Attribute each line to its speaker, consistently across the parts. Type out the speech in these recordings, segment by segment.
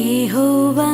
Speaker 1: యెహోవా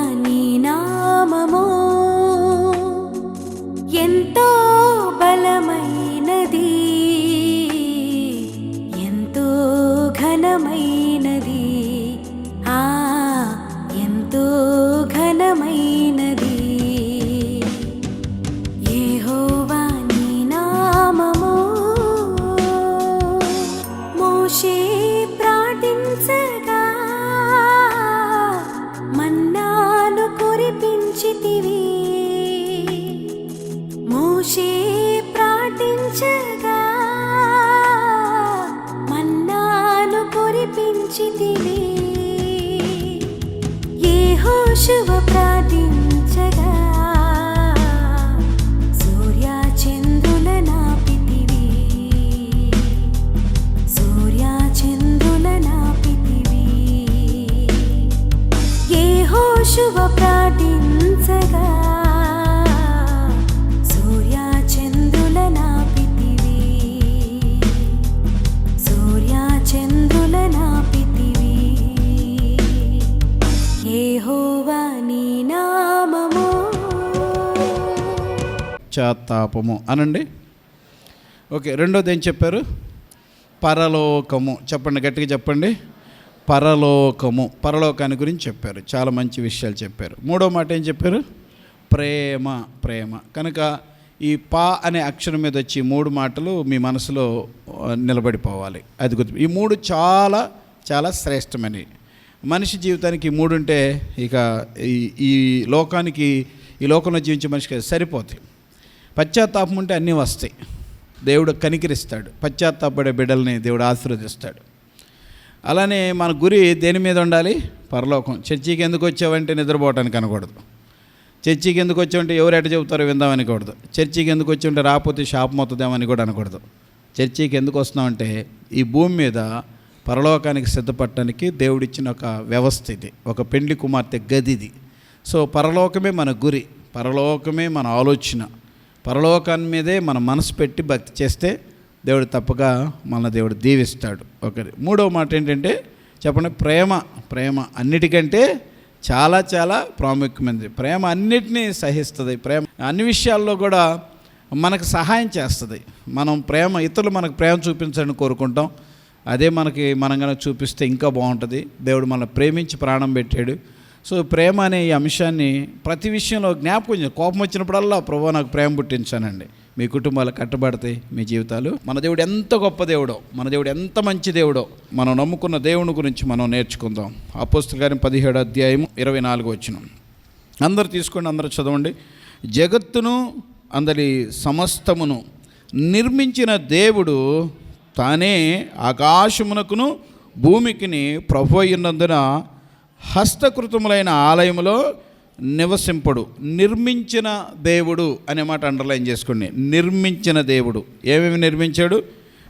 Speaker 2: పశ్చాత్తాపము అనండి ఓకే రెండోది ఏం చెప్పారు పరలోకము చెప్పండి గట్టిగా చెప్పండి పరలోకము పరలోకాన్ని గురించి చెప్పారు చాలా మంచి విషయాలు చెప్పారు మూడో మాట ఏం చెప్పారు ప్రేమ ప్రేమ కనుక ఈ పా అనే అక్షరం మీద వచ్చి మూడు మాటలు మీ మనసులో నిలబడిపోవాలి అది గుర్తు ఈ మూడు చాలా చాలా శ్రేష్టమని మనిషి జీవితానికి మూడుంటే మూడు ఉంటే ఇక ఈ ఈ లోకానికి ఈ లోకంలో జీవించే మనిషికి అది సరిపోతాయి పశ్చాత్తాపం ఉంటే అన్నీ వస్తాయి. దేవుడు కనికరిస్తాడు. పశ్చాత్తాపడే బిడ్డల్ని దేవుడు ఆశీర్వదిస్తాడు. అలానే మన గురి దేని మీద ఉండాలి? పరలోకం. చర్చికి ఎందుకు వచ్చావంటే నిద్రపోవటానికి అనకూడదు. చర్చికి ఎందుకు వచ్చావంటే ఎవరు ఎట చెబుతారో విందామనకూడదు చర్చికి ఎందుకు వచ్చావంటే రాకపోతే షాప్ మొత్తదేమని కూడా అనకూడదు. చర్చికి ఎందుకు వస్తున్నామంటే ఈ భూమి మీద పరలోకానికి సిద్ధపడటానికి దేవుడిచ్చిన ఒక వ్యవస్థ ఇది. ఒక పెండ్లి కుమార్తె గదిది. సో పరలోకమే మన గురి. పరలోకమే మన ఆలోచన. పరలోకాన్ని మీదే మన మనసు పెట్టి భక్తి చేస్తే దేవుడు తప్పగా మన దేవుడు దీవిస్తాడు. ఒకరి మూడవ మాట ఏంటంటే చెప్పండి ప్రేమ. ప్రేమ అన్నిటికంటే చాలా చాలా ప్రాముఖ్యమైనది. ప్రేమ అన్నిటినీ సహిస్తుంది. ప్రేమ అన్ని విషయాల్లో కూడా మనకు సహాయం చేస్తుంది. మనం ప్రేమ ఇతరులు మనకు ప్రేమ చూపించాలని కోరుకుంటాం. అదే మనకి మనం కనుక చూపిస్తే ఇంకా బాగుంటుంది. దేవుడు మనల్ని ప్రేమించి ప్రాణం పెట్టాడు. సో ప్రేమ అనే ఈ అంశాన్ని ప్రతి విషయంలో జ్ఞాపకం కోపం వచ్చినప్పుడల్లా ప్రభు నాకు ప్రేమ పుట్టించానండి. మీ కుటుంబాలు కట్టబడతాయి మీ జీవితాలు. మన దేవుడు ఎంత గొప్ప దేవుడో మన దేవుడు ఎంత మంచి దేవుడో మనం నమ్ముకున్న దేవుని గురించి మనం నేర్చుకుందాం. ఆ పుస్తకాన్ని పదిహేడు అధ్యాయం ఇరవై నాలుగు వచ్చిన. అందరు తీసుకోండి అందరు చదవండి. జగత్తును అందరి సమస్తమును నిర్మించిన దేవుడు తానే ఆకాశమునకును భూమికిని ప్రభు అయినందున హస్తకృతములైన ఆలయములో నివసింపడు నిర్మించిన దేవుడు అనే మాట అండర్లైన్ చేసుకోండి. నిర్మించిన దేవుడు. ఏమేమి నిర్మించాడు?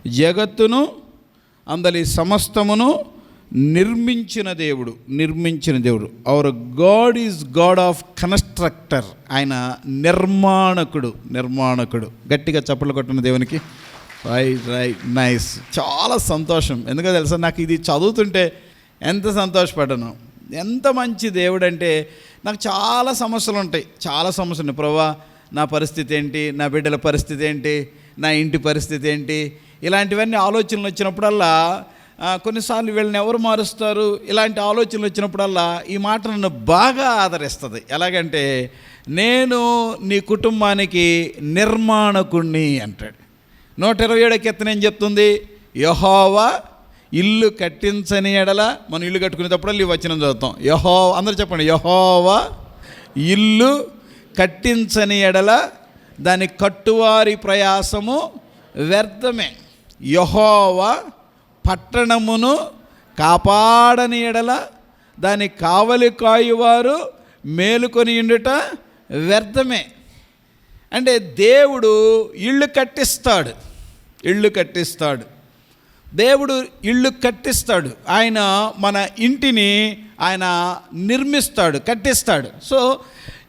Speaker 2: జగత్తును అందరి సమస్తమును నిర్మించిన దేవుడు. నిర్మించిన దేవుడు. Our God is God of constructor ఆయన నిర్మాణకుడు. నిర్మాణకుడు. గట్టిగా చప్పట్లు కొట్టిన దేవునికి. రైట్ రైట్ నైస్ చాలా సంతోషం. ఎందుకంటే తెలుసా? నాకు ఇది చదువుతుంటే ఎంత సంతోషపడ్డాను. ఎంత మంచి దేవుడు అంటే నాకు చాలా సమస్యలు ఉంటాయి. చాలా సమస్యలు ఉన్నాయి. ప్రభా నా పరిస్థితి ఏంటి? నా బిడ్డల పరిస్థితి ఏంటి? నా ఇంటి పరిస్థితి ఏంటి? ఇలాంటివన్నీ ఆలోచనలు వచ్చినప్పుడల్లా కొన్నిసార్లు వీళ్ళని ఎవరు మారుస్తారు? ఇలాంటి ఆలోచనలు వచ్చినప్పుడల్లా ఈ మాట నన్ను బాగా ఆదరిస్తుంది. ఎలాగంటే నేను నీ కుటుంబానికి నిర్మాణకుణ్ణి అంటాడు. నూట ఇరవై ఏడో కీర్తన ఏం చెప్తుంది? యహోవా ఇల్లు కట్టించని ఎడల మనం ఇల్లు కట్టుకునేటప్పుడు ఈ వచ్చిన చదువుతాం. యహో అందరూ చెప్పండి యహోవా ఇల్లు కట్టించని ఎడల దాని కట్టువారి ప్రయాసము వ్యర్థమే. యహోవా పట్టణమును కాపాడని ఎడల దాని కావలి కాయువారు మేలుకొని ఉండుట వ్యర్థమే. అంటే దేవుడు ఇళ్ళు కట్టిస్తాడు ఇళ్ళు కట్టిస్తాడు. దేవుడు ఇళ్ళు కట్టిస్తాడు. ఆయన మన ఇంటిని ఆయన నిర్మిస్తాడు కట్టిస్తాడు. సో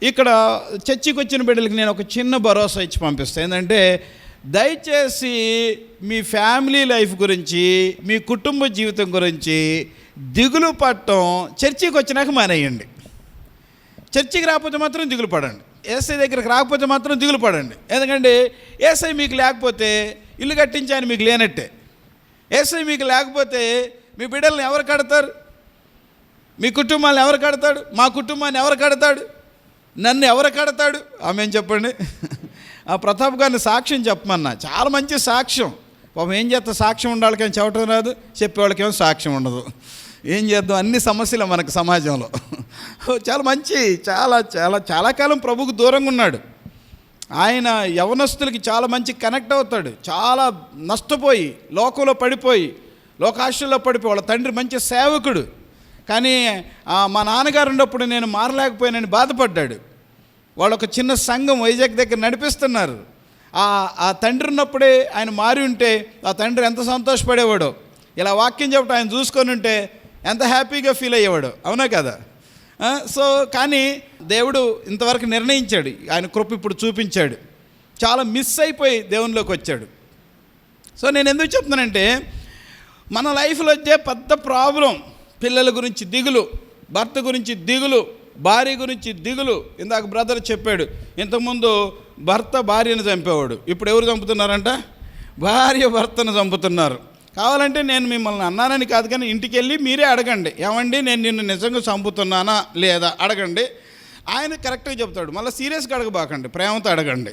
Speaker 2: ఇక్కడ చర్చికి వచ్చిన బిడ్డలకి నేను ఒక చిన్న భరోసా ఇచ్చి పంపిస్తాను ఏంటంటే దయచేసి మీ ఫ్యామిలీ లైఫ్ గురించి మీ కుటుంబ జీవితం గురించి దిగులు పట్టడం చర్చికి వచ్చినాక మానేయండి. చర్చికి రాకపోతే మాత్రం దిగులు పడండి. ఏసై దగ్గరికి రాకపోతే మాత్రం దిగులు పడండి. ఎందుకంటే ఏసై మీకు లేకపోతే ఇల్లు కట్టించి మీకు లేనట్టే. ఏసై మీకు లేకపోతే మీ బిడ్డల్ని ఎవరు కడతారు? మీ కుటుంబాన్ని ఎవరు కడతాడు? మా కుటుంబాన్ని ఎవరు కడతాడు? నన్ను ఎవరు కడతాడు? ఆమె చెప్పండి? ఆ ప్రతాప్ గారిని సాక్ష్యం చెప్పమన్నా. చాలా మంచి సాక్ష్యం. పాపం ఏం చేస్తా సాక్ష్యం ఉండాలి కానీ చెప్పడం రాదు చెప్పేవాళ్ళకేమో సాక్ష్యం ఉండదు. ఏం చేద్దాం? అన్ని సమస్యలు మనకు సమాజంలో. చాలా మంచి చాలా చాలా చాలా కాలం ప్రభుకు దూరంగా ఉన్నాడు. ఆయన యవనస్తులకి చాలా మంచి కనెక్ట్ అవుతాడు. చాలా నష్టపోయి లోకంలో పడిపోయి లోకాశల్లో పడిపోయి వాళ్ళ తండ్రి మంచి సేవకుడు. కానీ మా నాన్నగారు ఉన్నప్పుడు నేను మారలేకపోయానని బాధపడ్డాడు. వాళ్ళు ఒక చిన్న సంఘం వైజాగ్ దగ్గర నడిపిస్తున్నారు. ఆ తండ్రి ఉన్నప్పుడే ఆయన మారి ఉంటే ఆ తండ్రి ఎంత సంతోషపడేవాడో. ఇలా వాక్యం చెప్పడం ఆయన చూసుకొని ఉంటే ఎంత హ్యాపీగా ఫీల్ అయ్యేవాడు. అవునా కదా? సో కానీ దేవుడు ఇంతవరకు నిర్ణయించాడు. ఆయన కృప ఇప్పుడు చూపించాడు. చాలా మిస్ అయిపోయి దేవునిలోకి వచ్చాడు. సో నేను ఎందుకు చెప్తున్నానంటే మన లైఫ్లో వచ్చే పెద్ద ప్రాబ్లం పిల్లల గురించి దిగులు భర్త గురించి దిగులు భార్య గురించి దిగులు. ఇందాక బ్రదర్ చెప్పాడు ఇంతకుముందు భర్త భార్యను చంపేవాడు. ఇప్పుడు ఎవరు చంపుతున్నారంట? భార్య భర్తను చంపుతున్నారు. కావాలంటే నేను మిమ్మల్ని అన్నానని కాదు కానీ ఇంటికి వెళ్ళి మీరే అడగండి. ఏమండి నేను నిన్ను నిజంగా చంపుతున్నానా లేదా? అడగండి. ఆయన కరెక్ట్గా చెప్తాడు. మళ్ళీ సీరియస్గా అడగబాకండి. ప్రేమతో అడగండి.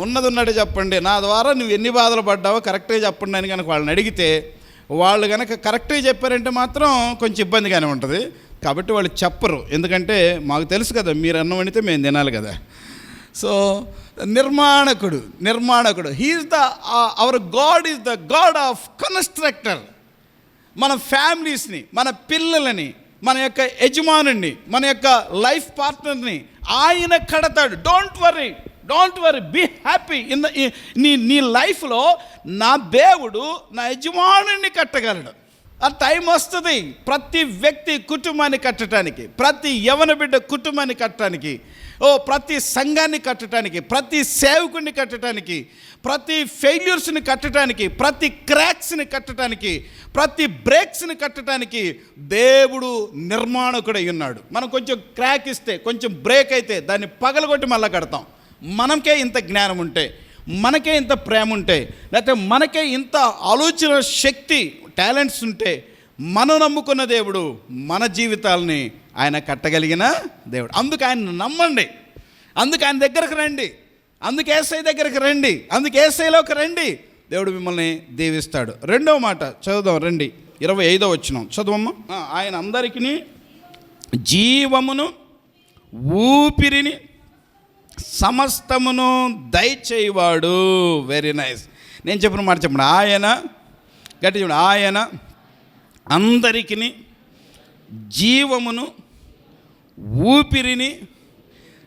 Speaker 2: ఉన్నది ఉన్నట్టు చెప్పండి. నా ద్వారా నువ్వు ఎన్ని బాధలు పడ్డావో కరెక్ట్గా చెప్పండి అని కనుక వాళ్ళని అడిగితే వాళ్ళు కనుక కరెక్ట్గా చెప్పారంటే మాత్రం కొంచెం ఇబ్బందిగానే ఉంటుంది. కాబట్టి వాళ్ళు చెప్పరు. ఎందుకంటే మాకు తెలుసు కదా మీరు అన్నం వండితే మేము తినాలి కదా. సో నిర్మాణకుడు నిర్మాణకుడు. He is the our God is the God of constructor మన ఫ్యామిలీస్ని మన పిల్లలని మన యొక్క యజమానుని మన యొక్క లైఫ్ పార్ట్నర్ని ఆయన కడతాడు. Don't worry don't worry be happy in the నీ నీ లైఫ్లో నా దేవుడు నా యజమానుని కట్టగలడు. ఆ టైం వస్తుంది. ప్రతి వ్యక్తి కుటుంబాన్ని కట్టడానికి ప్రతి యవన బిడ్డ కుటుంబాన్ని కట్టడానికి ఓ ప్రతి సంఘాన్ని కట్టడానికి ప్రతి సేవకుడిని కట్టడానికి ప్రతి ఫెయిల్యూర్స్ని కట్టడానికి ప్రతి క్రాక్స్ని కట్టడానికి ప్రతి బ్రేక్స్ని కట్టడానికి దేవుడు నిర్మాణకుడై ఉన్నాడు. మనం కొంచెం క్రాక్ ఇస్తే కొంచెం బ్రేక్ అయితే దాన్ని పగలగొట్టి మళ్ళీ కడతాం. మనకే ఇంత జ్ఞానం ఉంటే మనకే ఇంత ప్రేమ ఉంటే లేకపోతే మనకే ఇంత ఆలోచన శక్తి టాలెంట్స్ ఉంటే మనం నమ్ముకున్న దేవుడు మన జీవితాలని ఆయన కట్టగలిగిన దేవుడు. అందుకు ఆయన నమ్మండి. అందుకు ఆయన దగ్గరకు రండి. అందుకు ఏసై దగ్గరకు రండి. అందుకు ఏసైలోకి రండి. దేవుడు మిమ్మల్ని దీవిస్తాడు. రెండవ మాట చదువుదాం రండి. ఇరవై ఐదో వచ్చినాం చదువమ్మ. ఆయన అందరికీ జీవమును ఊపిరిని సమస్తమును దయచేయవాడు. వెరీ నైస్ నేను చెప్పిన మాట చెప్పండి. ఆయన గట్టి చెప్పండి. ఆయన అందరికిని జీవమును ఊపిరిని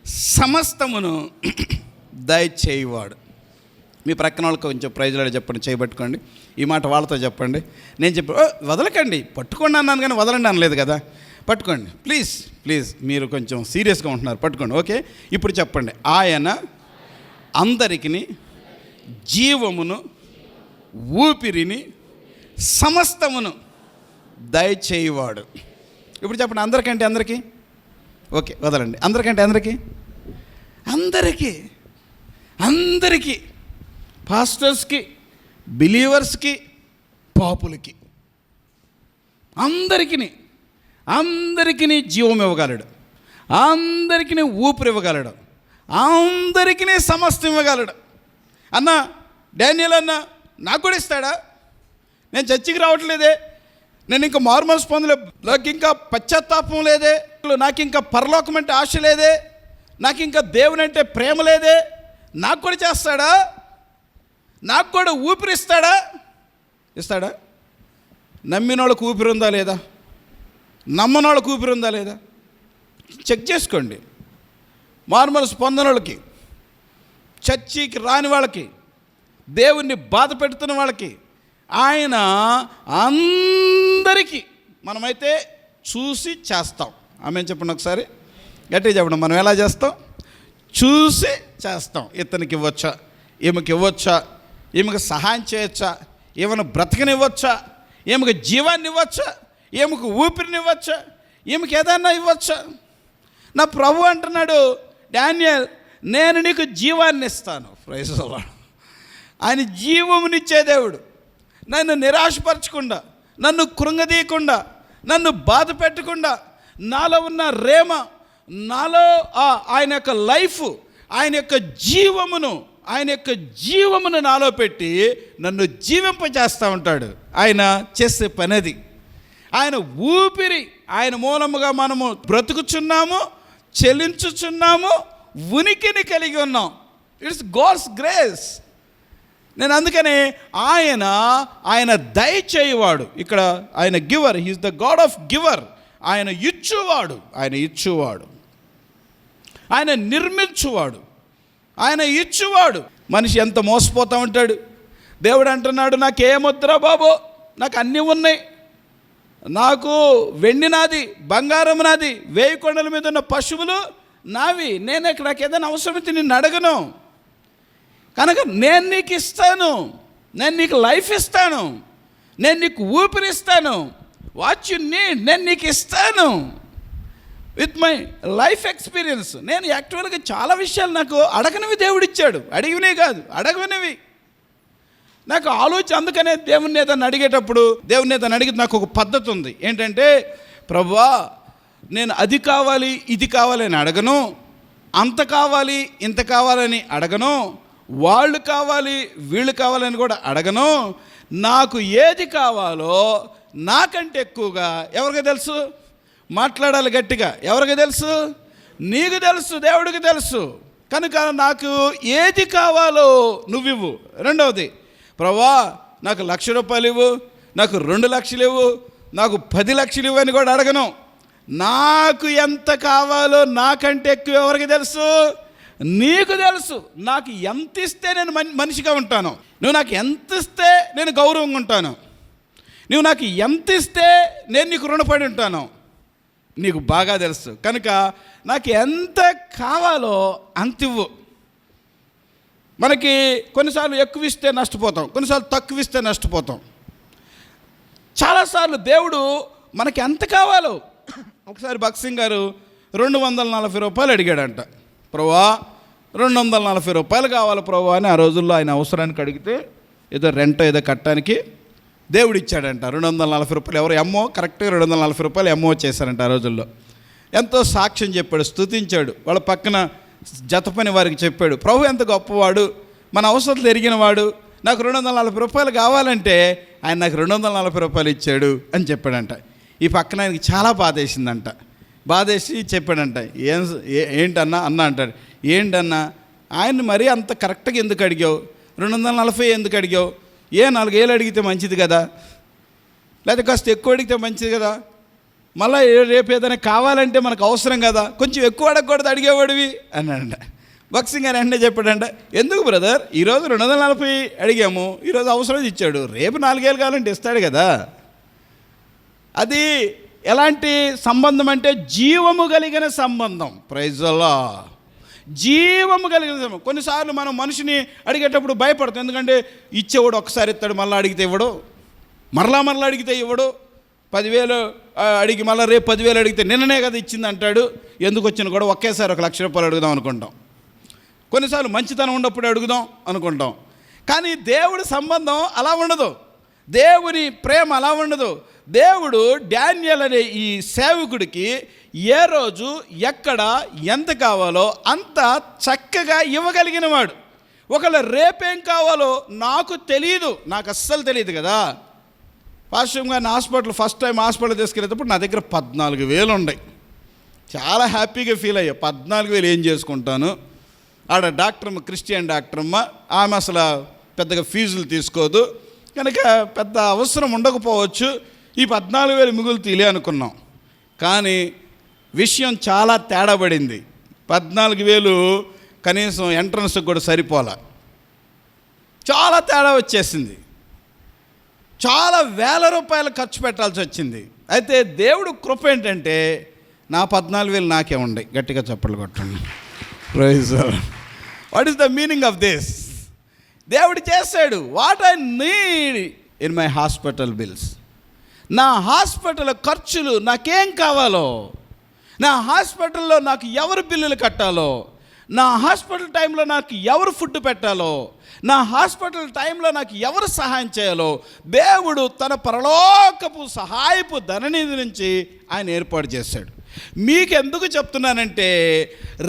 Speaker 2: సమస్తమును దయచేయవాడు. మీ ప్రక్కన వాళ్ళకి కొంచెం ప్రైజ్లాడి చెప్పండి చేయబట్టుకోండి ఈ మాట వాళ్ళతో చెప్పండి. నేను చెప్పి వదలకండి. పట్టుకోండి అన్నాను కానీ వదలండి అనలేదు కదా. పట్టుకోండి. Please please. మీరు కొంచెం సీరియస్గా ఉంటున్నారు. పట్టుకోండి. ఓకే? ఇప్పుడు చెప్పండి. ఆయన అందరికిని జీవమును ఊపిరిని సమస్తమును దయచేయవాడు. ఇప్పుడు చెప్పండి అందరికంటే అందరికీ. ఓకే వదలండి. అందరికంటే అందరికీ? అందరికీ. అందరికీ. పాస్టర్స్కి బిలీవర్స్కి పాపులకి. అందరికీ అందరికీ జీవం ఇవ్వగలడు. అందరికీ ఊపిరి ఇవ్వగలడు. అందరికీ సమస్తం ఇవ్వగలడు. అన్న డానియల్ అన్న నాకు కూడా ఇస్తాడా? నేను చర్చికి రావట్లేదే. నేను ఇంకా మార్మల్స్ పొందలే నాకు ఇంకా పశ్చాత్తాపం లేదే. నాకు ఇంకా పరలోకం అంటే ఆశ లేదే నాకు ఇంకా దేవుని అంటే ప్రేమ లేదే నాకు కూడా చేస్తాడా? నాకు కూడా ఊపిరిస్తాడా? ఇస్తాడా? నమ్మిన వాళ్ళకు ఊపిరి ఉందా లేదా? నమ్మని వాళ్ళకు ఊపిరి ఉందా లేదా? చెక్ చేసుకోండి. మార్మల్స్ పొందని వాళ్ళకి చర్చికి రాని వాళ్ళకి దేవుణ్ణి బాధ పెడుతున్న వాళ్ళకి ఆయన అందరికీ మనమైతే చూసి చేస్తాం. ఆమె చెప్పండి ఒకసారి? గట్టిగా చెప్పండి. మనం ఎలా చేస్తాం? చూసి చేస్తాం. ఇతనికి ఇవ్వచ్చా? ఈమెకి ఇవ్వచ్చా? ఈమెకు సహాయం చేయొచ్చా? ఈమెను బ్రతకనివ్వచ్చా? ఈమెకు జీవాన్ని ఇవ్వచ్చా? ఈమెకు ఊపిరినివ్వచ్చా ఈమెకి ఏదైనా ఇవ్వచ్చా? నా ప్రభు అంటున్నాడు డానియల్ నేను నీకు జీవాన్ని ఇస్తాను. ప్రైజ్ ఆయన జీవమునిచ్చే దేవుడు. నన్ను నిరాశపరచకుండా నన్ను కృంగదీయకుండా నన్ను బాధ పెట్టకుండా నాలో ఉన్న రేమ నాలో ఆ- ఆయన యొక్క లైఫ్ ఆయన యొక్క జీవమును ఆయన యొక్క జీవమును నాలో పెట్టి నన్ను జీవింపజేస్తూ ఉంటాడు. ఆయన చేసే పనిది. ఆయన ఊపిరి ఆయన మూలముగా మనము బ్రతుకుచున్నాము చెల్లించుచున్నాము ఉనికిని కలిగి ఉన్నాం. ఇట్స్ గాడ్స్ గ్రేస్ నేను అందుకనే ఆయన ఆయన దయచేయవాడు ఇక్కడ ఆయన giver he's the God of giver ఆయన ఇచ్చువాడు ఆయన ఇచ్చువాడు. ఆయన నిర్మించువాడు ఆయన ఇచ్చువాడు. మనిషి ఎంత మోసపోతూ ఉంటాడు? దేవుడు అంటున్నాడు నాకేమొద్దురా బాబు? నాకు అన్నీ ఉన్నాయి. నాకు వెండి నాది బంగారం నాది వేయి కొండల మీద ఉన్న పశువులు నావి. నేను ఇక్కడ నాకు ఏదైనా అవసరమైతే నిన్ను అడగను. కనుక నేను నీకు ఇస్తాను. నేను నీకు లైఫ్ ఇస్తాను. నేను నీకు ఊపిరిస్తాను వాట్ యు నీడ్? నేను నీకు ఇస్తాను. With my life experience. నేను యాక్చువల్గా చాలా విషయాలు నాకు అడగనివి దేవుడిచ్చాడు అడిగినవి కాదు అడగనివి. నాకు ఆలోచన అందుకనే దేవుని ఏదైనా అడిగేటప్పుడు దేవుని ఏదైనా అడిగి నాకు ఒక పద్ధతి ఉంది. ఏంటంటే ప్రభా నేను అది కావాలి ఇది కావాలి అని అడగను. అంత కావాలి ఇంత కావాలని అడగను. వాళ్ళు కావాలి వీళ్ళు కావాలని కూడా అడగను. నాకు ఏది కావాలో నాకంటే ఎక్కువగా ఎవరికి తెలుసు? మాట్లాడాలి గట్టిగా. ఎవరికి తెలుసు? నీకు తెలుసు దేవుడికి తెలుసు. కనుక నాకు ఏది కావాలో నువ్వివ్వు. రెండవది ప్రభా నాకు లక్ష రూపాయలు ఇవ్వు నాకు రెండు లక్షలు ఇవ్వు నాకు పది లక్షలు ఇవ్వు అని కూడా అడగను. నాకు ఎంత కావాలో నాకంటే ఎక్కువ ఎవరికి తెలుసు? నీకు తెలుసు. నాకు ఎంత ఇస్తే నేను మనిషిగా ఉంటాను. నువ్వు నాకు ఎంత ఇస్తే నేను గౌరవంగా ఉంటాను. నువ్వు నాకు ఎంత ఇస్తే నేను నీకు రుణపడి ఉంటాను. నీకు బాగా తెలుసు. కనుక నాకు ఎంత కావాలో అంత ఇవ్వు మనకి కొన్నిసార్లు ఎక్కువ ఇస్తే నష్టపోతాం. కొన్నిసార్లు తక్కువ ఇస్తే నష్టపోతాం. చాలాసార్లు దేవుడు మనకి ఎంత కావాలో. ఒకసారి భక్సింగ్ గారు రెండు వందల నలభై రూపాయలు అడిగాడంట. ప్రభా రెండు వందల నలభై రూపాయలు కావాలి ప్రభా అని ఆ రోజుల్లో ఆయన అవసరానికి అడిగితే ఏదో రెంట్ ఏదో కట్టడానికి దేవుడు ఇచ్చాడంట రెండు వందల నలభై రూపాయలు ఎవరు ఎమ్మో? కరెక్ట్గా రెండు వందల నలభై రూపాయలు ఎమ్మో చేశారంట ఆ రోజుల్లో. ఎంతో సాక్ష్యం చెప్పాడు స్తుతించాడు. వాళ్ళ పక్కన జత పని వారికి చెప్పాడు ప్రభు ఎంత గొప్పవాడు మన అవసరాలు ఎరిగిన వాడు నాకు రెండు వందల నలభై రూపాయలు కావాలంటే ఆయన నాకు రెండు వందల నలభై రూపాయలు ఇచ్చాడు అని చెప్పాడంట. ఈ పక్కన ఆయనకి చాలా బాధేసిందంట బాధేసి చెప్పాడంట ఏం ఏ- ఏంటన్నా? అన్న అంటాడు. ఏంటన్నా? ఆయన మరీ అంత కరెక్ట్గా ఎందుకు అడిగావు? రెండు వందల నలభై ఎందుకు అడిగావు? ఏ నాలుగేళ్ళు అడిగితే మంచిది కదా? లేకపోతే కాస్త ఎక్కువ అడిగితే మంచిది కదా? మళ్ళీ రేపు ఏదైనా కావాలంటే మనకు అవసరం కదా? కొంచెం ఎక్కువ అడగకూడదు అడిగేవాడివి అన్నాడంట. బక్సింగ్ అని అంటే చెప్పాడంట ఎందుకు బ్రదర్? ఈరోజు రెండు వందల నలభై అడిగాము ఈరోజు అవసరం ఇచ్చాడు రేపు నాలుగేళ్ళు కావాలంటే ఇస్తాడు కదా? అది ఎలాంటి సంబంధం అంటే జీవము కలిగిన సంబంధం. ప్రైజ్లో జీవము కలిగిన కొన్నిసార్లు మనం మనిషిని అడిగేటప్పుడు భయపడతాం. ఎందుకంటే ఇచ్చేవాడు ఒకసారి ఇస్తాడు మళ్ళీ అడిగితే ఇవ్వడు. మరలా మరలా అడిగితే ఇవ్వడు. పదివేలు అడిగి మళ్ళీ రేపు పదివేలు అడిగితే నిన్ననే కదా ఇచ్చింది అంటాడు. ఎందుకు వచ్చిన కూడా ఒకేసారి ఒక లక్ష రూపాయలు అడుగుదాం అనుకుంటాం. కొన్నిసార్లు మంచితనం ఉన్నప్పుడు అడుగుదాం అనుకుంటాం. కానీ దేవుడి సంబంధం అలా ఉండదు. దేవుని ప్రేమ అలా ఉండదు. దేవుడు డానియల్ అనే ఈ సేవకుడికి ఏ రోజు ఎక్కడ ఎంత కావాలో అంత చక్కగా ఇవ్వగలిగిన వాడు ఒకవేళ రేపేం కావాలో నాకు తెలియదు నాకు అస్సలు తెలియదు కదా. పాశ్వం గారిని హాస్పిటల్ ఫస్ట్ టైం హాస్పిటల్ తీసుకెళ్ళేటప్పుడు నా దగ్గర పద్నాలుగు వేలు ఉన్నాయి చాలా హ్యాపీగా ఫీల్ అయ్యా. పద్నాలుగు వేలు ఏం చేసుకుంటాను? ఆడ డాక్టర్ క్రిస్టియన్ డాక్టర్ అమ్మ ఆమె అసలు పెద్దగా ఫీజులు తీసుకోదు. కనుక పెద్ద అవసరం ఉండకపోవచ్చు. ఈ పద్నాలుగు వేలు మిగులు తీలే అనుకున్నాం. కానీ విషయం చాలా తేడా పడింది. పద్నాలుగు వేలు కనీసం ఎంట్రన్స్ కూడా సరిపోలా. చాలా తేడా వచ్చేసింది. చాలా వేల రూపాయలు ఖర్చు పెట్టాల్సి వచ్చింది. అయితే దేవుడు కృప ఏంటంటే నా పద్నాలుగు వేలు నాకే ఉండే. గట్టిగా చప్పట్లు కొట్టండి. Praise what is the meaning of this దేవుడు చేశాడు. What I need in my hospital bills నా హాస్పిటల్ ఖర్చులు నాకేం కావాలో నా హాస్పిటల్లో నాకు ఎవరు బిల్లులు కట్టాలో? నా హాస్పిటల్ టైంలో నాకు ఎవరు ఫుడ్ పెట్టాలో? నా హాస్పిటల్ టైంలో నాకు ఎవరు సహాయం చేయాలో? దేవుడు తన పరలోకపు సహాయపు ధననిధి నుంచి ఆయన ఏర్పాటు చేశాడు. మీకు ఎందుకు చెప్తున్నానంటే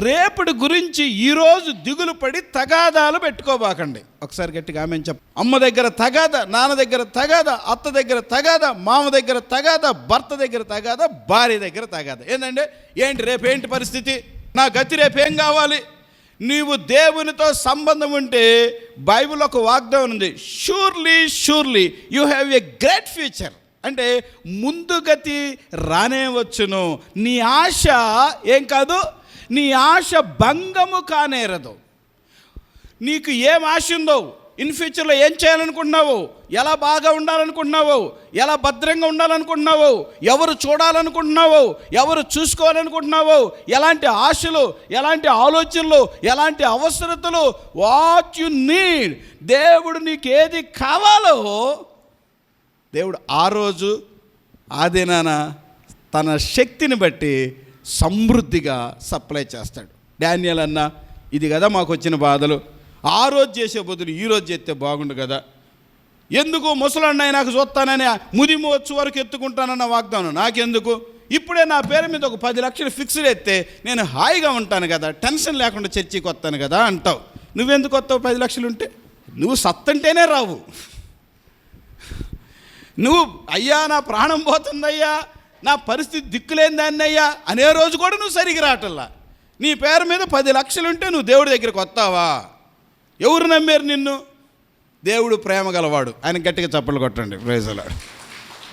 Speaker 2: రేపటి గురించి ఈరోజు దిగులు పడి తగాదాలు పెట్టుకోబాకండి. ఒకసారి గట్టిగా ఆమె చెప్ప అమ్మ దగ్గర తగాద నాన్న దగ్గర తగాద అత్త దగ్గర తగాద మామ దగ్గర తగాద భర్త దగ్గర తగాద భార్య దగ్గర తగాద. ఏంటంటే ఏంటి రేపు ఏంటి పరిస్థితి? నా గతి రేపు ఏం కావాలి? నీవు దేవునితో సంబంధం ఉంటే బైబిల్ ఒక వాగ్దానం ఉంది. Surely surely you have a great future అంటే ముందుగతి రానే వచ్చును. నీ ఆశ ఏం కాదు? నీ ఆశ భంగము కానేరదు. నీకు ఏం ఆశ ఉందో ఇన్ ఫ్యూచర్లో ఏం చేయాలనుకుంటున్నావు ఎలా బాగా ఉండాలనుకుంటున్నావు ఎలా భద్రంగా ఉండాలనుకుంటున్నావు ఎవరు చూడాలనుకుంటున్నావు ఎవరు చూసుకోవాలనుకుంటున్నావు ఎలాంటి ఆశలు ఎలాంటి ఆలోచనలు ఎలాంటి అవసరతలు వాట్ యు నీడ్ దేవుడు నీకు ఏది కావాలో దేవుడు ఆ రోజు ఆ దినాన తన శక్తిని బట్టి సమృద్ధిగా సప్లై చేస్తాడు. డానియల్ అన్న ఇది కదా మాకు వచ్చిన బాధలు. ఆ రోజు చేసే బదులు ఈ రోజు చేస్తే బాగుండు కదా. ఎందుకు ముసలన్నయ్య నాకు చూస్తానని ముదిమోచ్చు వచ్చి వరకు ఎత్తుకుంటానన్న వాగ్దానం నాకెందుకు? ఇప్పుడే నా పేరు మీద ఒక పది లక్షలు ఫిక్స్డ్ ఎత్తే నేను హాయిగా ఉంటాను కదా టెన్షన్ లేకుండా చర్చికి వస్తాను కదా అంటావు. నువ్వెందుకు వస్తావు పది లక్షలు ఉంటే నువ్వు సత్తంటేనే రావు. నువ్వు అయ్యా నా ప్రాణం పోతుందయ్యా నా పరిస్థితి దిక్కులేని దాన్ని అయ్యా అనే రోజు కూడా నువ్వు సరిగి రాటల్లా నీ పేరు మీద పది లక్షలు ఉంటే నువ్వు దేవుడి దగ్గరికి వస్తావా? ఎవరు నమ్మారు నిన్ను? దేవుడు ప్రేమ గలవాడు. ఆయన గట్టిగా చప్పలు కొట్టండి ప్రైజలా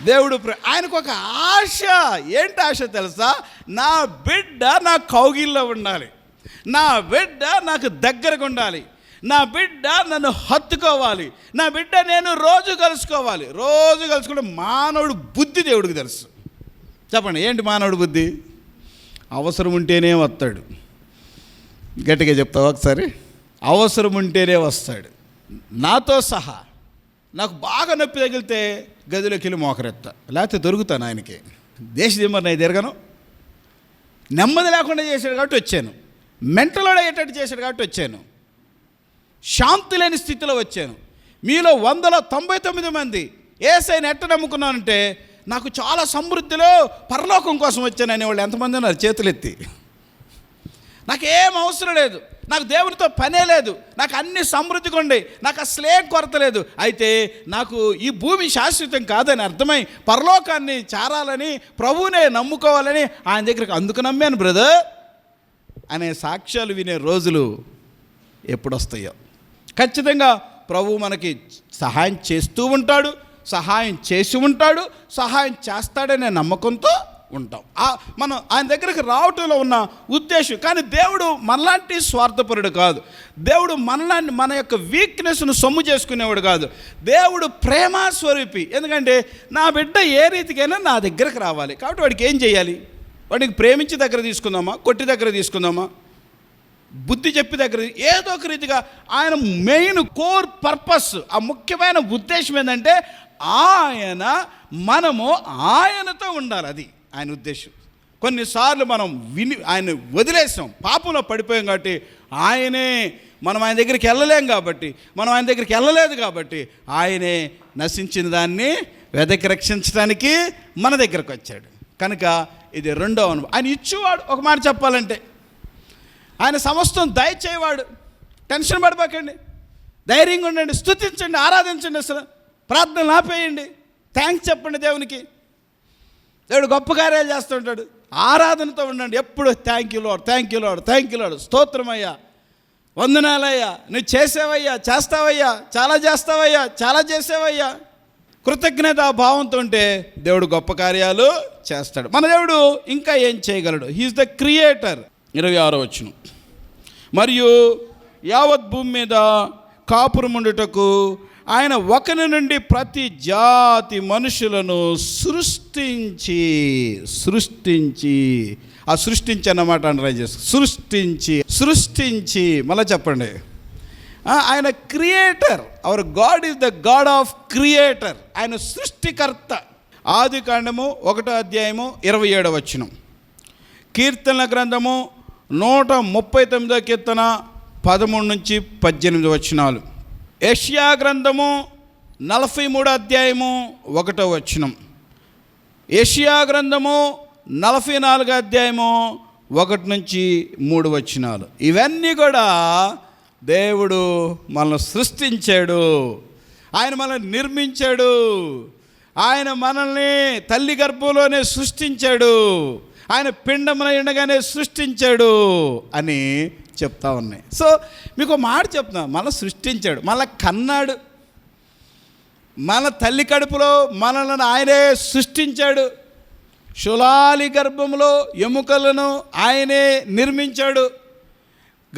Speaker 2: దేవుడు ప్రే ఆయనకు ఒక ఆశ. ఏంటి ఆశ తెలుసా? నా బిడ్డ నా కౌగిల్లో ఉండాలి. నా బిడ్డ నాకు దగ్గరకు ఉండాలి. నా బిడ్డ నన్ను హత్తుకోవాలి. నా బిడ్డ నేను రోజు కలుసుకోవాలి. రోజు కలుసుకుంటే మానవుడు బుద్ధి దేవుడికి తెలుసు. చెప్పండి ఏంటి మానవుడు బుద్ధి? అవసరం ఉంటేనే వస్తాడు. గట్టిగా చెప్తావా ఒకసారి? అవసరం ఉంటేనే వస్తాడు. నాతో సహా నాకు బాగా నొప్పి తగిలితే గదిలోకి వెళ్ళి మోకరెత్తా. లేకపోతే దొరుకుతాను ఆయనకి. దేశ దిమ్మర్ నేను తిరగను నెమ్మది లేకుండా చేశాడు కాబట్టి వచ్చాను. మెంటలో అయ్యేటట్టు చేశాడు కాబట్టి వచ్చాను. శాంతి లేని స్థితిలో వచ్చాను. మీలో వందల తొంభై తొమ్మిది మంది ఏసైని ఎట్ట నమ్ముకున్నానంటే నాకు చాలా సమృద్ధిలో పరలోకం కోసం వచ్చాను అనేవాళ్ళు ఎంతమంది ఉన్నారు? చేతులెత్తి. నాకేం అవసరం లేదు. నాకు దేవునితో పనే లేదు. నాకు అన్ని సమృద్ధిగా ఉండే నాకు అసలే కొరత లేదు. అయితే నాకు ఈ భూమి శాశ్వతం కాదని అర్థమై పరలోకాన్ని చేరాలని ప్రభువునే నమ్ముకోవాలని ఆయన దగ్గరికి అందుకు నమ్మాను బ్రదర్. అనే సాక్ష్యాలు వినే రోజులు ఎప్పుడొస్తాయో. ఖచ్చితంగా ప్రభు మనకి సహాయం చేస్తూ ఉంటాడు సహాయం చేసి ఉంటాడు సహాయం చేస్తాడనే నమ్మకంతో ఉంటాం. మనం ఆయన దగ్గరికి రావటంలో ఉన్న ఉద్దేశం కానీ దేవుడు మనలాంటి స్వార్థపరుడు కాదు. దేవుడు మనలాంటి మన యొక్క వీక్నెస్ను సొమ్ము చేసుకునేవాడు కాదు. దేవుడు ప్రేమ స్వరూపి. ఎందుకంటే నా బిడ్డ ఏ రీతికైనా నా దగ్గరకు రావాలి. కాబట్టి వాడికి ఏం చేయాలి? వాడికి ప్రేమించి దగ్గర తీసుకుందామా? కొట్టి దగ్గర తీసుకుందామా? బుద్ధి చెప్పి దగ్గర ఏదో ఒక రీతిగా ఆయన మెయిన్ కోర్ పర్పస్ ఆ ముఖ్యమైన ఉద్దేశం ఏంటంటే ఆయన మనము ఆయనతో ఉండాలి అది ఆయన ఉద్దేశం. కొన్నిసార్లు మనం విని ఆయన వదిలేసాం పాపంలో పడిపోయాం కాబట్టి ఆయనే మనం ఆయన దగ్గరికి వెళ్ళలేం కాబట్టి మనం ఆయన దగ్గరికి వెళ్ళలేదు కాబట్టి ఆయనే నశించిన దాన్ని వెదకి రక్షించడానికి మన దగ్గరకు వచ్చాడు. కనుక ఇది రెండో అనుభవం. ఆయన ఇచ్చేవాడు ఒక మాట చెప్పాలంటే ఆయన సమస్తం దయచేవాడు టెన్షన్ పడిపోకండి ధైర్యంగా ఉండండి. స్తుతించండి. ఆరాధించండి అసలు. ప్రార్థనలు ఆపేయండి. థ్యాంక్స్ చెప్పండి దేవునికి. దేవుడు గొప్ప కార్యాలు చేస్తుంటాడు ఆరాధనతో ఉండండి. ఎప్పుడు thank you Lord thank you Lord thank you Lord స్తోత్రమయ్యా. వందనాలయ్యా. నువ్వు చేసేవయ్యా చేస్తావయ్యా. చాలా చేస్తావయ్యా చాలా చేసేవయ్యా. కృతజ్ఞత భావంతో ఉంటే దేవుడు గొప్ప కార్యాలు చేస్తాడు. మన దేవుడు ఇంకా ఏం చేయగలడు? హీఈస్ ద క్రియేటర్ ఇరవై ఆరో వచ్చును మరియు యావత్ భూమి మీద కాపురముండుటకు ఆయన ఒకరి నుండి ప్రతి జాతి మనుషులను సృష్టించి సృష్టించి. ఆ సృష్టించి అన్నమాట ట్రై సృష్టించి సృష్టించి. మళ్ళీ చెప్పండి. ఆయన creator. Our God is the God of creator ఆయన సృష్టికర్త. ఆది కాండము ఒకటో అధ్యాయము ఇరవై ఏడవ వచ్చినం కీర్తనల గ్రంథము నూట ముప్పై తొమ్మిదో కీర్తన పదమూడు నుంచి పద్దెనిమిది వచనాలు. యష్యా గ్రంథము నలభై మూడో అధ్యాయము ఒకటో వచనం. యషియా గ్రంథము నలభై నాలుగు అధ్యాయము ఒకటి నుంచి మూడు వచనాలు. ఇవన్నీ కూడా దేవుడు మనల్ని సృష్టించాడు. ఆయన మనల్ని నిర్మించాడు. ఆయన మనల్ని తల్లి గర్భంలోనే సృష్టించాడు. ఆయన పిండమున సృష్టించాడు అని చెప్తా ఉన్నాయి. సో మీకు మాట చెప్తున్నా. మళ్ళీ సృష్టించాడు. మళ్ళీ కన్నాడు. మన తల్లి కడుపులో మనల్ని ఆయనే సృష్టించాడు. శులాలి గర్భంలో ఎముకలను ఆయనే నిర్మించాడు.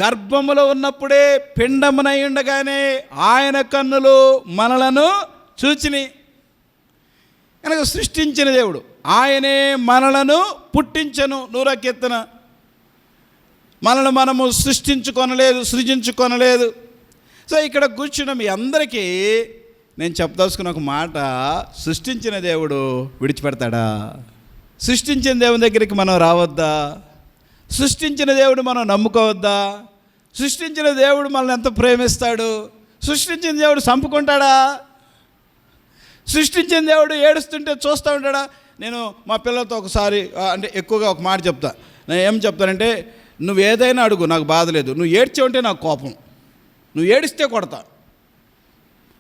Speaker 2: గర్భములో ఉన్నప్పుడే పిండమునై ఉండగానే ఆయన కన్నులు మనలను చూచిని కనుక సృష్టించిన దేవుడు. ఆయనే మనలను పుట్టించను. నూర కీర్తన మనల్ని మనము సృష్టించుకొనలేదు సృజించుకొనలేదు. సో ఇక్కడ కూర్చున్న మీ అందరికీ నేను చెప్పదలుచుకున్న ఒక మాట సృష్టించిన దేవుడు విడిచిపెడతాడా? సృష్టించిన దేవుని దగ్గరికి మనం రావద్దా? సృష్టించిన దేవుడు మనం నమ్ముకోవద్దా? సృష్టించిన దేవుడు మనల్ని ఎంత ప్రేమిస్తాడు? సృష్టించిన దేవుడు చంపుకుంటాడా? సృష్టించిన దేవుడు ఏడుస్తుంటే చూస్తూ ఉంటాడా? నేను మా పిల్లలతో ఒకసారి అంటే ఎక్కువగా ఒక మాట చెప్తా. నేను ఏం చెప్తానంటే నువ్వు ఏదైనా అడుగు నాకు బాధ లేదు. నువ్వు ఉంటే నాకు కోపం. నువ్వు ఏడిస్తే కొడతా.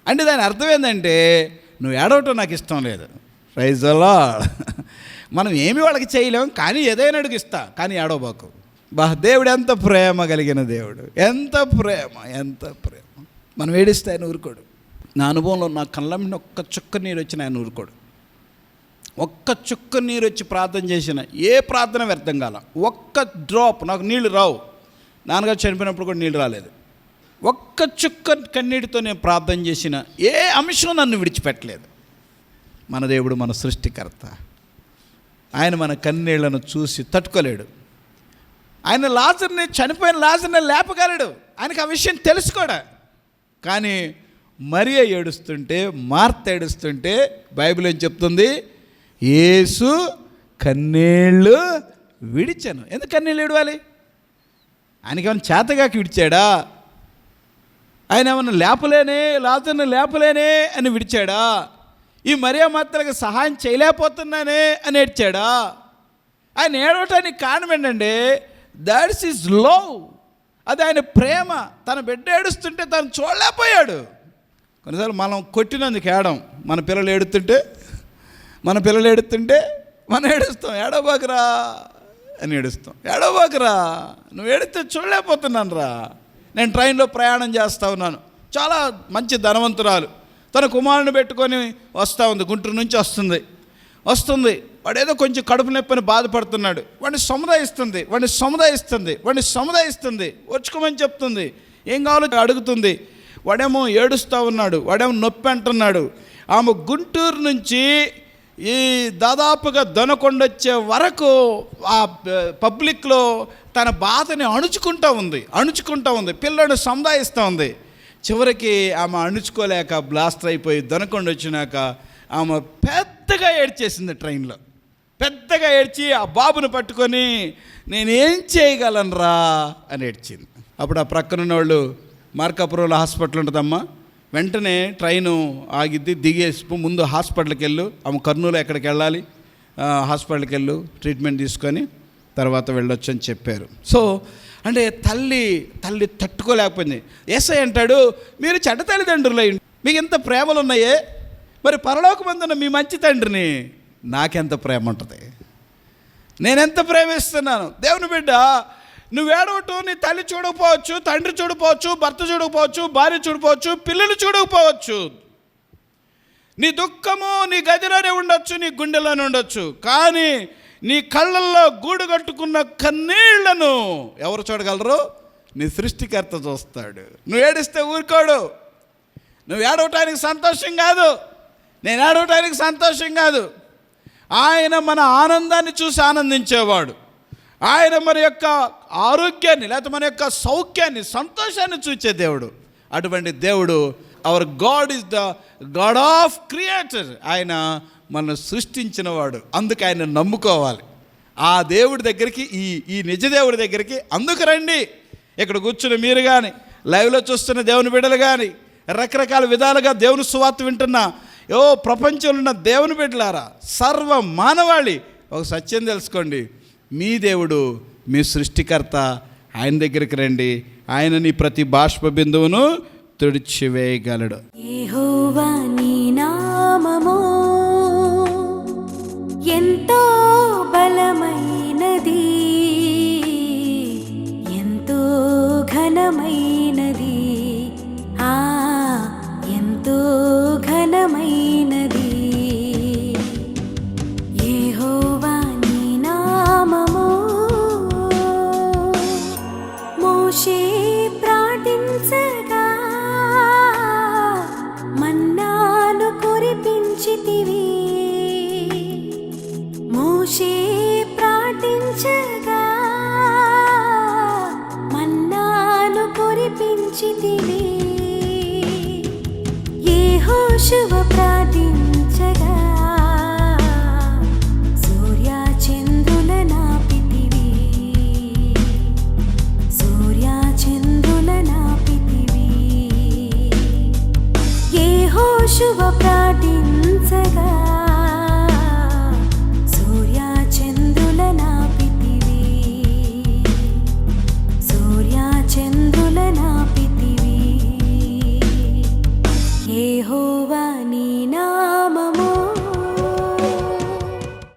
Speaker 2: అంటే దాని అర్థం ఏంటంటే నువ్వు ఏడవటం నాకు ఇష్టం లేదు. రైజలా మనం ఏమి వాళ్ళకి చేయలేం కానీ ఏదైనా అడుగు ఇస్తా కానీ ఏడవబాకు. బా దేవుడు ఎంత ప్రేమ కలిగిన దేవుడు. ఎంత ప్రేమ ఎంత ప్రేమ. మనం ఏడిస్తే ఆయన ఊరుకోడు. నా అనుభవంలో నా కళ్ళ మీద ఒక్క చుక్క నీరు వచ్చిన ఆయన ఊరుకోడు ఒక్క చుక్క నీరు వచ్చి ప్రార్థన చేసిన ఏ ప్రార్థన వ్యర్థం కాల. ఒక్క డ్రాప్ నాకు నీళ్ళు రావు. నాన్నగారు చనిపోయినప్పుడు కూడా నీళ్ళు రాలేదు. ఒక్క చుక్క కన్నీటితో నేను ప్రార్థన చేసిన ఏ అంశం నన్ను విడిచిపెట్టలేదు. మన దేవుడు మన సృష్టికర్త. ఆయన మన కన్నీళ్ళను చూసి తట్టుకోలేడు. ఆయన లాజర్ని చనిపోయిన లాజర్ని లేపగలడు. ఆయనకు ఆ విషయం తెలుసుకోడా కానీ మరియ ఏడుస్తుంటే మార్త ఏడుస్తుంటే బైబిల్ ఏం చెప్తుంది? యేసు కన్నీళ్ళు విడిచాను. ఎందుకు కన్నీళ్ళు విడవాలి? ఆయనకి ఏమైనా చేతగాకి విడిచాడా? ఆయన ఏమన్నా లేపలేనే లాతను లేపలేనే అని విడిచాడా? ఈ మరియా మాత్రలకు సహాయం చేయలేకపోతున్నానే అని ఏడ్చాడా? ఆయన ఏడవటానికి కారణం ఏంటండి దాట్స్ ఈజ్ లవ్. అది ఆయన ప్రేమ. తన బిడ్డ ఏడుస్తుంటే తను చూడలేకపోయాడు. కొన్నిసార్లు మనం కొట్టినందుకు ఏడం. మన పిల్లలు ఏడుతుంటే మన పిల్లలు ఏడుతుంటే మనం ఏడుస్తాం. ఏడవబాకురా అని ఏడుస్తాం. ఏడవబాకురా నువ్వు ఏడితే చూడలేకపోతున్నాను రా నేను ట్రైన్లో ప్రయాణం చేస్తూ ఉన్నాను. చాలా మంచి ధనవంతురాలు. తన కుమారుని పెట్టుకొని వస్తూ ఉంది. గుంటూరు నుంచి వస్తుంది. వస్తుంది. వాడు ఏదో కొంచెం కడుపు నొప్పిని బాధపడుతున్నాడు. వాడిని సముదాయిస్తుంది. వాడిని సముదాయిస్తుంది. వాడిని సముదాయిస్తుంది. వచ్చుకోమని చెప్తుంది. ఏం కావాలో అడుగుతుంది. వాడేమో ఏడుస్తూ ఉన్నాడు వాడేమో నొప్పి అంటున్నాడు. ఆమె గుంటూరు నుంచి ఈ దాదాపుగా దొనకొండొచ్చే వరకు ఆ పబ్లిక్లో తన బాధని అణుచుకుంటూ ఉంది అణుచుకుంటూ ఉంది పిల్లలను సముదాయిస్తూ ఉంది. చివరికి ఆమె అణుచుకోలేక బ్లాస్టర్ అయిపోయి దొనకొండ వచ్చినాక ఆమె పెద్దగా ఏడ్చేసింది ట్రైన్లో. పెద్దగా ఏడ్చి ఆ బాబును పట్టుకొని నేనేం చేయగలనురా? అని ఏడ్చింది. అప్పుడు ఆ ప్రక్కనున్న వాళ్ళు మార్కాపురంలో హాస్పిటల్ ఉంటుందమ్మా. వెంటనే ట్రైను ఆగిద్ది దిగేసి ముందు హాస్పిటల్కి వెళ్ళు. ఆమె కర్నూలు ఎక్కడికి వెళ్ళాలి? హాస్పిటల్కి వెళ్ళు ట్రీట్మెంట్ తీసుకొని తర్వాత వెళ్ళొచ్చు అని చెప్పారు. సో అంటే తల్లి తల్లి తట్టుకోలేకపోయింది. ఎస్ఐ అంటాడు మీరు చెడ్డ తల్లిదండ్రులు అయ్యి మీకు ఎంత ప్రేమలు ఉన్నాయే మరి పరలోకమందున్న మీ మంచి తండ్రిని నాకెంత ప్రేమ ఉంటుంది? నేనెంత ప్రేమిస్తున్నాను? దేవుని బిడ్డ నువ్వు ఏడవటం నీ తల్లి చూడకపోవచ్చు తండ్రి చూడకపోవచ్చు భర్త చూడకపోవచ్చు భార్య చూడకపోవచ్చు పిల్లలు చూడకపోవచ్చు. నీ దుఃఖము నీ గదిలోనే ఉండొచ్చు నీ గుండెలోనే ఉండొచ్చు. కానీ నీ కళ్ళల్లో గూడు కట్టుకున్న కన్నీళ్ళను ఎవరు చూడగలరు? నీ సృష్టికర్త చూస్తాడు. నువ్వు ఏడిస్తే ఊరుకోడు. నువ్వు ఏడవటానికి సంతోషం కాదు. నేను ఏడవటానికి సంతోషం కాదు. ఆయన మన ఆనందాన్ని చూసి ఆనందించేవాడు. ఆయన మన యొక్క ఆరోగ్యాన్ని లేకపోతే మన యొక్క సౌఖ్యాన్ని సంతోషాన్ని చూచే దేవుడు. అటువంటి దేవుడు our God is the God of creator ఆయన మనల్ని సృష్టించిన వాడు అందుకు ఆయన నమ్ముకోవాలి. ఆ దేవుడి దగ్గరికి ఈ ఈ నిజ దేవుడి దగ్గరికి అందుకు రండి. ఇక్కడ కూర్చుని మీరు కానీ లైవ్లో చూస్తున్న దేవుని బిడ్డలు కానీ రకరకాల విధాలుగా దేవుని సువార్త వింటున్న ఓ ప్రపంచంలో ఉన్న దేవుని బిడ్డలారా సర్వ మానవాళి. ఒక సత్యం తెలుసుకోండి. మీ దేవుడు మీ సృష్టికర్త ఆయన దగ్గరికి రండి. ఆయన నీ ప్రతి బాష్ప బిందువును తుడిచివేయగలడు
Speaker 1: నీ నామము ఎంతో బలమైనది ఎంతో ఘనమైనది ఆ ఎంతో ఘనమైనది. 在。